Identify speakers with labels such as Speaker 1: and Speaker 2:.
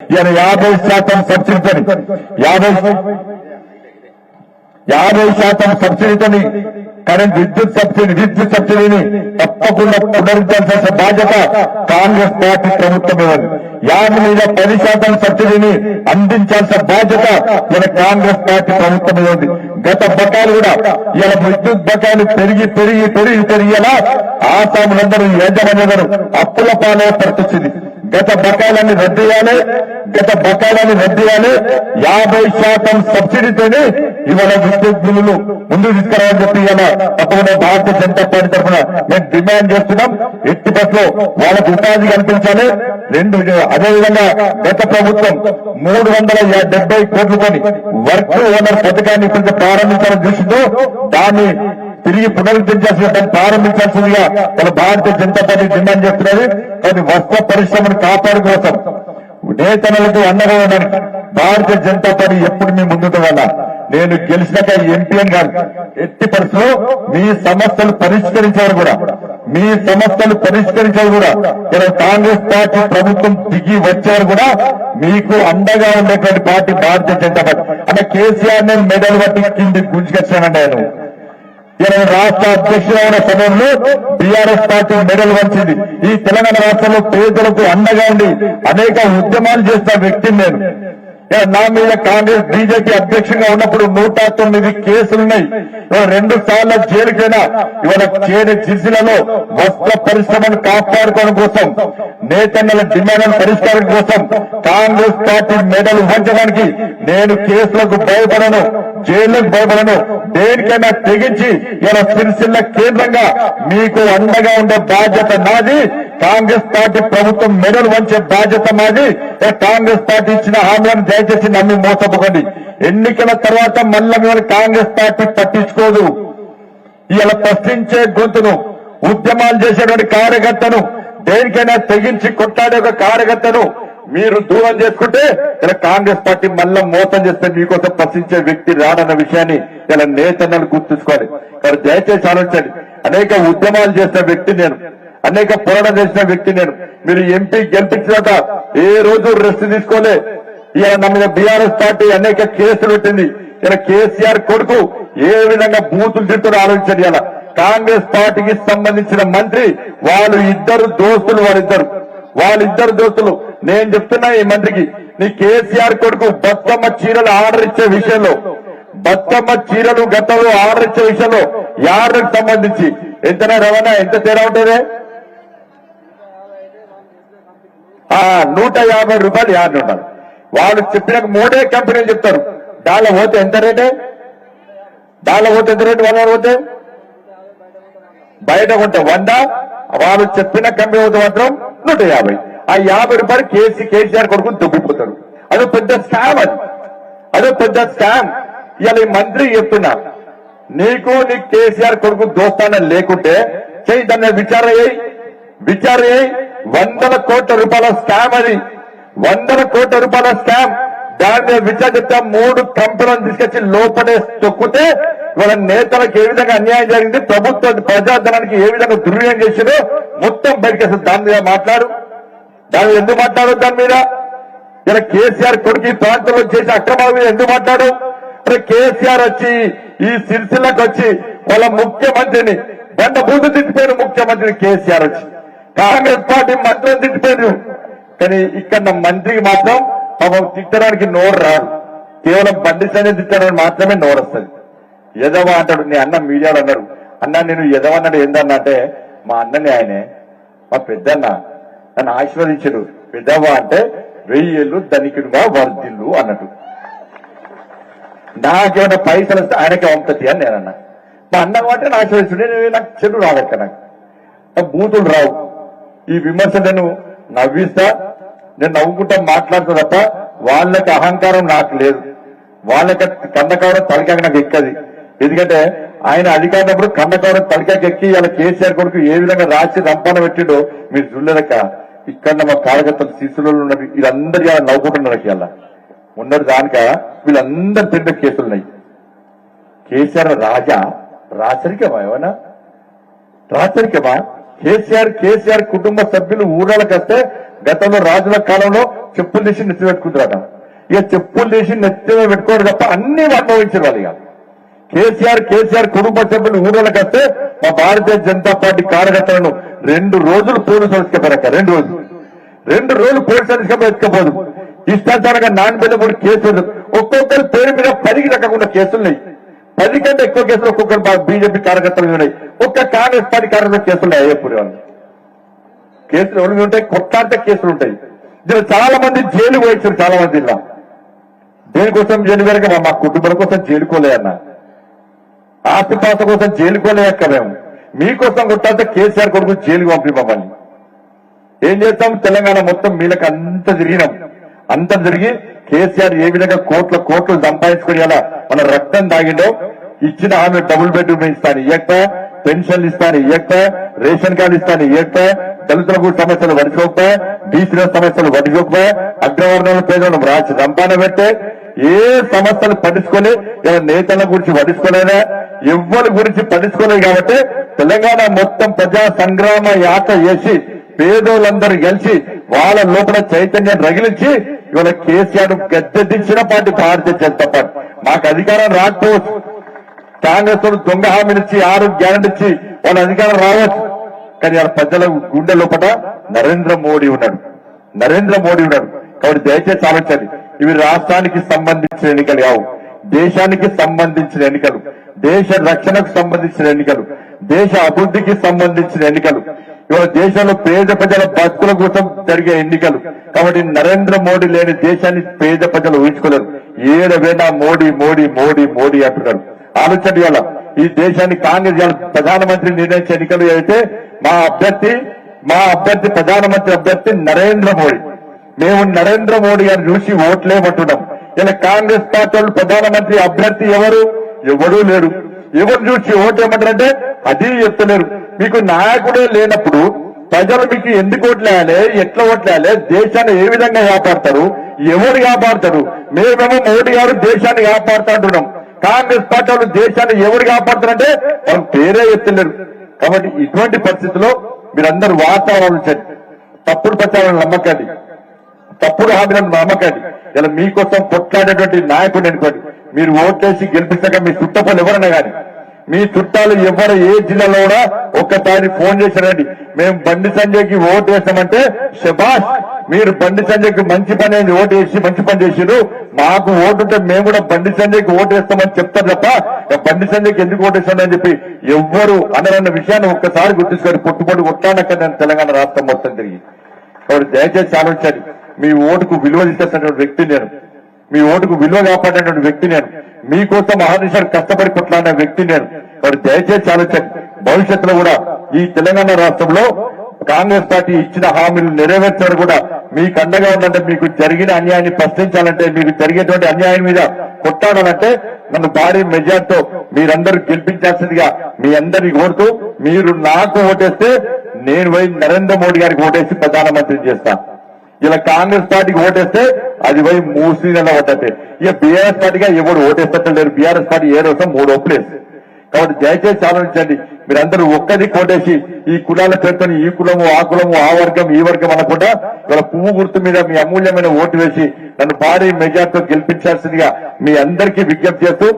Speaker 1: ఈయన యాభై శాతం సబ్సిడీతోని యాభై యాభై శాతం సబ్సిడీతోని కరెంట్ విద్యుత్ సబ్సిడీ విద్యుత్ సబ్సిడీని తప్పకుండా పునరుద్ధరించాల్సిన బాధ్యత కాంగ్రెస్ పార్టీ ప్రభుత్వం యాభై మీద పది శాతం సబ్సిడీని అందించాల్సిన బాధ్యత మన కాంగ్రెస్ పార్టీ ప్రభుత్వం ఉంది. గత బకాలు కూడా ఇలా విద్యుత్ బకాయిలు పెరిగి పెరిగి పెరిగి పెరిగేలా ఆసాములందరూ యజమానులందరూ అప్పుల పాలే పరిస్థితి. గత బకాయిలని రద్దు చేయాలి గత బకాయిలని రద్దీయాలి యాభై శాతం సబ్సిడీతోనే ఇవాళ విద్యుత్ బిల్లులు ముందుకు తీసుకురావాలని చెప్పి ఇవాళ తప్పకుండా భారతీయ జనతా పార్టీ తరఫున మేము డిమాండ్ చేస్తున్నాం. ఎట్టి బస్సులో వాళ్ళకు ఉపాధి కల్పించాలి. రెండు అదేవిధంగా గత ప్రభుత్వం మూడు వందల డెబ్బై కోట్లతోని వర్క్ ఓనర్ పథకాన్ని ఇప్పుడు ప్రారంభించాలని దృష్టితో దాన్ని తిరిగి పునరుద్ధరించాల్సిన దాన్ని ప్రారంభించాల్సిందిగా మన భారతీయ జనతా పార్టీ డిమాండ్ చేస్తున్నది. కానీ వస్త్ర పరిశ్రమను కాపాడు కోసం నేతలకు అండగా ఉండడానికి భారతీయ జనతా పార్టీ ఎప్పుడు మీ ముందుకు వల్ల నేను గెలిచినాక ఎంపీఎం గారు కాదు ఎట్టి పరిస్థితుల్లో మీ సమస్యలు పరిష్కరించారు కూడా మీ సమస్యలు పరిష్కరించారు కూడా ఇక్కడ కాంగ్రెస్ పార్టీ ప్రభుత్వం దిగి వచ్చారు కూడా మీకు అండగా ఉండేటువంటి పార్టీ భారతీయ జనతా పార్టీ. అంటే కేసీఆర్ నేను మెడల్ పట్టి కింది గుంజుకొచ్చానండి ఆయన. ఇరవై రాష్ట్ర అధ్యక్షుడు అయిన సమయంలో బీఆర్ఎస్ పార్టీ మెడల్ వచ్చింది. ఈ తెలంగాణ రాష్ట్రంలో పేదలకు అండగా ఉండి అనేక ఉద్యమాలు చేసిన వ్యక్తిని నేను. నా మీద కాంగ్రెస్ బీజేపీ అధ్యక్షంగా ఉన్నప్పుడు నూట తొమ్మిది కేసులున్నాయి. రెండు సార్లు జైలుకైనా ఇవాళ చేరి జిల్లాలో వస్త్ర పరిశ్రమను కాపాడుకోవడం కోసం నేతన్నల డిమాండ్ల పరిష్కారం కోసం కాంగ్రెస్ పార్టీ మెడలు ఉంచడానికి నేను కేసులకు భయపడను జైలుకు భయపడను. దేనికైనా తెగించి ఇలా సిరిసిల్ల కేంద్రంగా మీకు అండగా ఉండే బాధ్యత నాది. కాంగ్రెస్ పార్టీ ప్రభుత్వం మెడలు వంచే బాధ్యత మాది. కాంగ్రెస్ పార్టీ ఇచ్చిన హామీలను దయచేసి నమ్మి మోసపోకండి. ఎన్నికల తర్వాత మళ్ళా మిమ్మల్ని కాంగ్రెస్ పార్టీ పట్టించుకోదు. ఇలా ప్రశ్నించే గొంతును ఉద్యమాలు చేసేటువంటి కార్యకర్తను దేనికైనా తెగించి కొట్టాడే ఒక కార్యకర్తను మీరు దూరం చేసుకుంటే ఇలా కాంగ్రెస్ పార్టీ మళ్ళా మోసం చేస్తే మీకోసం ప్రశ్నించే వ్యక్తి రాడన్న విషయాన్ని ఇలా నేతన్నలు గుర్తుంచుకోవాలి. కానీ దయచేసి ఆలోచించండి. అనేక ఉద్యమాలు చేసిన వ్యక్తి నేను అనేక పోరాటం చేసిన వ్యక్తి నేను. మీరు ఎంపీ గెలిపించినాక ఏ రోజు రెస్ట్ తీసుకోలే. ఇక నా మీద బీఆర్ఎస్ పార్టీ అనేక కేసులు పెట్టింది. ఇలా కేసీఆర్ కొడుకు ఏ విధంగా బూతులు తింటారో ఆలోచించండి ఇలా కాంగ్రెస్ పార్టీకి సంబంధించిన మంత్రి వాళ్ళు ఇద్దరు దోస్తులు వాళ్ళిద్దరు. వాళ్ళిద్దరు దోస్తులు. నేను చెప్తున్నా ఈ మంత్రికి నీ కేసీఆర్ కొడుకు బతుకమ్మ చీరలు ఆర్డర్ ఇచ్చే విషయంలో బతుకమ్మ చీరలు గతంలో ఆర్డర్ ఇచ్చే విషయంలో యార్డుకు సంబంధించి. ఎంత రవాణా ఎంత తేడా ఉంటుంది ఆ నూట యాభై రూపాయలు యార్డు ఉండాలి. వాళ్ళు చెప్పిన మూడే కంపెనీలు చెప్తారు. దానిలో పోతే ఎంత రేటే? దానిలో పోతే ఎంత రేటు? వాళ్ళ పోతే? బయట కొంటే వంద. వాళ్ళు చెప్పిన కంపెనీ పోతే మాత్రం నూట యాభై. ఆ యాభై రూపాయలు కేసీ కేసీఆర్ కొడుకుని దొబ్బిపోతారు అదో పెద్ద స్కామ్ అది. అదో పెద్ద స్కామ్. ఇవాళ ఈ మంత్రి చెప్తున్నా నీకు నీ కేసీఆర్ కొడుకు దోస్తానం లేకుంటే చేయి దాన్ని విచారణ చేయి వందల కోట్ల రూపాయల స్కామ్ అది. వందల కోట్ల రూపాయల స్కామ్. దాని మీద మూడు కంపెనీలను తీసుకొచ్చి లోపలే తొక్కితే వాళ్ళ నేతలకు ఏ విధంగా అన్యాయం జరిగింది ప్రభుత్వ ప్రజాధనానికి ఏ విధంగా దుర్వినియోగం చేసిందో మొత్తం బయటకు వస్తుంది. దాని మీద మాట్లాడు. దాని ఎందుకు మాట్లాడు? దాని మీద ఇలా కేసీఆర్ కొడుకు ఈ ప్రాంతంలో చేసే అక్రమాల మీద ఎందుకు మాట్లాడు? మరి కేసీఆర్ వచ్చి ఈ సిరిసిల్లకు వచ్చి వాళ్ళ ముఖ్యమంత్రిని బండ బూతు తిట్టిపోయిన ముఖ్యమంత్రిని కేసీఆర్ వచ్చి. కాంగ్రెస్ పార్టీ మంత్రం తిట్టిపోయారు కానీ ఇక్కడ మంత్రికి మాత్రం పాపం తిట్టడానికి నోరు రాదు. కేవలం బండి సైన్యం తిట్టడానికి మాత్రమే నోరు వస్తుంది. ఎదవ అంటాడు నీ అన్న మీడియాలో అన్నారు అన్న నేను ఎదవ అన్నాడు ఏందన్నా అంటే మా అన్నని ఆయనే మా పెద్దన్న నన్ను ఆశీర్వదించడు పెద్దవ అంటే వెయ్యి ఏళ్ళు ధనికుడుగా వర్ధిల్లు అన్నట్టు. నాకేమైనా పైసలు వస్తే ఆయనకే పంపుతుంది అని నేనన్నా. మా అన్న కాబట్టి నా ఆశీర్వదించడు నాకు చెడు రాదక్క నాకు. నాకు బూతులు రావు. ఈ విమర్శ నేను నవ్విస్తా నేను నవ్వుకుంటా మాట్లాడతా తప్ప వాళ్ళకి అహంకారం నాకు లేదు. వాళ్ళకి కందకవరం తలకాక నాకు ఎక్కది. ఎందుకంటే ఆయన అధికారినప్పుడు కందకవరం తలకాకి ఎక్కి ఇలా కేసీఆర్ కొడుకు ఏ విధంగా రాసి రంపాన పెట్టిడో మీరు చూడలేక ఇక్కడ మా కార్యకర్తలు శిశువులు ఉన్నారు వీళ్ళందరూ ఇలా నవ్వుకుంటున్నారు ఇలా ఉన్నది దానిక వీళ్ళందరి పెద్ద కేసులున్నాయి కేసీఆర్ రాజా రాచరికమా ఏమన్నా? రాచరికమా? కేసీఆర్ కేసీఆర్ కుటుంబ సభ్యులు ఊళ్ళకి వస్తే గతంలో రాజుల కాలంలో చెప్పులు తీసి నెత్తి పెట్టుకుంటారట. ఇక చెప్పులు తీసి నెత్తి పెట్టుకోరు తప్ప అన్ని అనుభవించారు వాళ్ళు ఇక. కేసీఆర్ కేసీఆర్ కుటుంబ సభ్యులు ఊళ్ళకి వస్తే మా భారతీయ జనతా పార్టీ కార్యకర్తలను రెండు రోజులు పోలీసు ఎత్తుకపోయారక్క రెండు రోజులు. రెండు రోజులు పోలీసు ఎత్తుకపోదు ఇష్టాచారంగా నాన్ బిడ్డ కూడా కేసులు. ఒక్కొక్కరి పేరు మీద పదికి రకకుండా కేసులు ఉన్నాయి. పది కంటే ఎక్కువ కేసులు ఒక్కొక్కరు బీజేపీ కార్యకర్తలు ఉన్నాయి. ఒక్క కాంగ్రెస్ పార్టీ కార్యకర్తలు కేసులు అయ్యప్పుడు వాళ్ళు కేసులు ఎవరి ఉంటాయి? కొట్లాడితే కేసులు ఉంటాయి. దీని చాలా మంది జైలు పోయించారు చాలా మంది ఇలా దేనికోసం జైలు వెనక మా కుటుంబం కోసం జైలుకోలే అన్న కోసం జైలుకోలేక మేము మీకోసం కొట్టాలంటే కేసీఆర్ కొడుకు జైలుకి పంపి మమ్మల్ని. ఏం చేస్తాం? తెలంగాణ మొత్తం మీలకు అంత తిరిగినాం. అంత తిరిగి కేసీఆర్ ఏ విధంగా కోట్ల కోట్లు సంపాదించుకుని అలా మన రక్తం తాగిండో ఇచ్చిన ఆమె డబుల్ బెడ్రూమ్ ఇస్తాను ఇయ్యక పెన్షన్లు ఇస్తాను ఇయ్యక రేషన్ కార్డు ఇస్తాను ఇయ్యక దళితులకు సమస్యలు వడిచోక బీసీల సమస్యలు వడిచోక అగ్రవర్ణాల పేదలను రాసి సంపాదన పెట్టే ఏ సమస్యలు పట్టించుకొని నేతల గురించి పట్టించుకోలేదా? ఎవ్వరి గురించి పట్టించుకోలేదు కాబట్టి తెలంగాణ మొత్తం ప్రజా సంగ్రామ యాత్ర చేసి పేదోళ్ళందరూ కలిసి వాళ్ళ లోపల చైతన్యం రగిలించి ఇవాళ కేసీఆర్ గద్దెదించిన పార్టీ భారతీయ జనతా పార్టీ. మాకు అధికారం రాకపోవచ్చు. కాంగ్రెస్ దొంగ హామీనిచ్చి ఆరు గ్యారెంటీ ఇచ్చి వాళ్ళ అధికారం రావచ్చు. కానీ వాళ్ళ ప్రజల గుండె లోపల నరేంద్ర మోడీ ఉన్నాడు. నరేంద్ర మోడీ ఉన్నాడు. కాబట్టి దయచేసి ఆలోచించండి. ఇవి రాష్ట్రానికి సంబంధించిన ఎన్నికలు కావు. దేశానికి సంబంధించిన ఎన్నికలు. దేశ రక్షణకు సంబంధించిన ఎన్నికలు. దేశ అభివృద్ధికి సంబంధించిన ఎన్నికలు. ఇవాళ దేశంలో పేద ప్రజల బతుకుల కోసం జరిగే ఎన్నికలు. కాబట్టి నరేంద్ర మోడీ లేని దేశాన్ని పేద ప్రజలు ఊహించుకోలేరు. ఏడవేనా మోడీ మోడీ మోడీ మోడీ అంటున్నారు. ఆలోచన ఇవాళ ఈ దేశాన్ని కాంగ్రెస్ ప్రధానమంత్రి నిర్ణయించే ఎన్నికలు అయితే మా అభ్యర్థి మా అభ్యర్థి ప్రధానమంత్రి అభ్యర్థి నరేంద్ర మోడీ. మేము నరేంద్ర మోడీ గారిని చూసి ఓట్లేమంటున్నాం. ఇలా కాంగ్రెస్ పార్టీ ప్రధానమంత్రి అభ్యర్థి ఎవరు? ఎవరూ లేరు. ఎవరు చూసి ఓటేయమంటారంటే అది చెప్తలేరు. మీకు నాయకుడే లేనప్పుడు ప్రజలు మీకు ఎందుకు ఓట్లేయాలి ఎట్లా ఓట్లేయాలి దేశాన్ని ఏ విధంగా కాపాడతారు ఎవరు కాపాడతారు? మేమేమో మోడీ గారు దేశాన్ని కాపాడుతా అంటున్నాం కాంగ్రెస్ పార్టీ వాళ్ళు దేశాన్ని ఎవరు కాపాడుతారంటే వాళ్ళు పేరే ఎత్తలేరు కాబట్టి ఇటువంటి పరిస్థితుల్లో మీరందరూ వాతావరణం తప్పుడు ప్రచారాలను నమ్మకండి. తప్పుడు హామీలను నమ్మకండి. ఇలా మీకోసం కొట్లాడేటువంటి నాయకుడు అనుకోండి మీరు ఓట్లేసి గెలిపించక మీ చుట్టపల్లి ఎవరన్నా కానీ మీ చుట్టాలు ఎవరు ఏ జిల్లాలో కూడా ఒక్కసారి ఫోన్ చేశారండి మేము బండి సంజయ్కి ఓటు వేస్తామంటే శబాష్ మీరు బండి సంజయ్కి మంచి పని అయింది ఓటు వేసి మంచి పని చేసిరు మాకు ఓటు ఉంటే మేము కూడా బండి సంజయ్కి ఓటు వేస్తామని చెప్తారు తప్ప బండి సంజయ్కి ఎందుకు ఓటు వేస్తామని చెప్పి ఎవ్వరు అనరన్న విషయాన్ని ఒక్కసారి గుర్తుంచుకొని పొట్టుపొట్టు కొట్టానక్క నేను తెలంగాణ రాష్ట్రం మొత్తం తిరిగి. కాబట్టి దయచేసి ఆలోచించండి. మీ ఓటుకు విలువ తీసేసినటువంటి వ్యక్తి నేను. మీ ఓటుకు విలువ కాపాడినటువంటి వ్యక్తి నేను. మీకోసం మహానిషాలు కష్టపడి కొట్లాడిన వ్యక్తి నేను. మరి దయచేసి ఆలోచించండి భవిష్యత్తులో కూడా ఈ తెలంగాణ రాష్ట్రంలో కాంగ్రెస్ పార్టీ ఇచ్చిన హామీలు నెరవేర్చారు కూడా మీకు అండగా ఉందంటే మీకు జరిగిన అన్యాయాన్ని ప్రశ్నించాలంటే మీకు జరిగేటువంటి అన్యాయం మీద కొట్టాడాలంటే నన్ను భారీ మెజార్టీతో మీరందరూ గెలిపించాల్సిందిగా మీ అందరినీ కోరుతూ మీరు నాకు ఓటేస్తే నేను పోయి నరేంద్ర మోడీ గారికి ఓటేసి ప్రధానమంత్రి చేస్తాను ఇలా కాంగ్రెస్ పార్టీకి ఓటేస్తే అది పోయి మూసి నెల ఓటేస్తే ఇక బీఆర్ఎస్ పార్టీగా ఎవడు ఓటేస్తలేరు బీఆర్ఎస్ పార్టీ ఏ రోజు మూడు ఓట్లేసి కాబట్టి దయచేసి ఆలోచించండి. మీరందరూ ఒక్కది కోటేసి ఈ కులాల పేరుతో ఈ కులము ఆ కులము ఆ వర్గం ఈ వర్గం అనకుండా ఇవాళ పువ్వు గుర్తు మీద మీ అమూల్యమైన ఓటు వేసి నన్ను భారీ మెజార్టీతో గెలిపించాల్సిందిగా మీ అందరికీ విజ్ఞప్తి చేస్తూ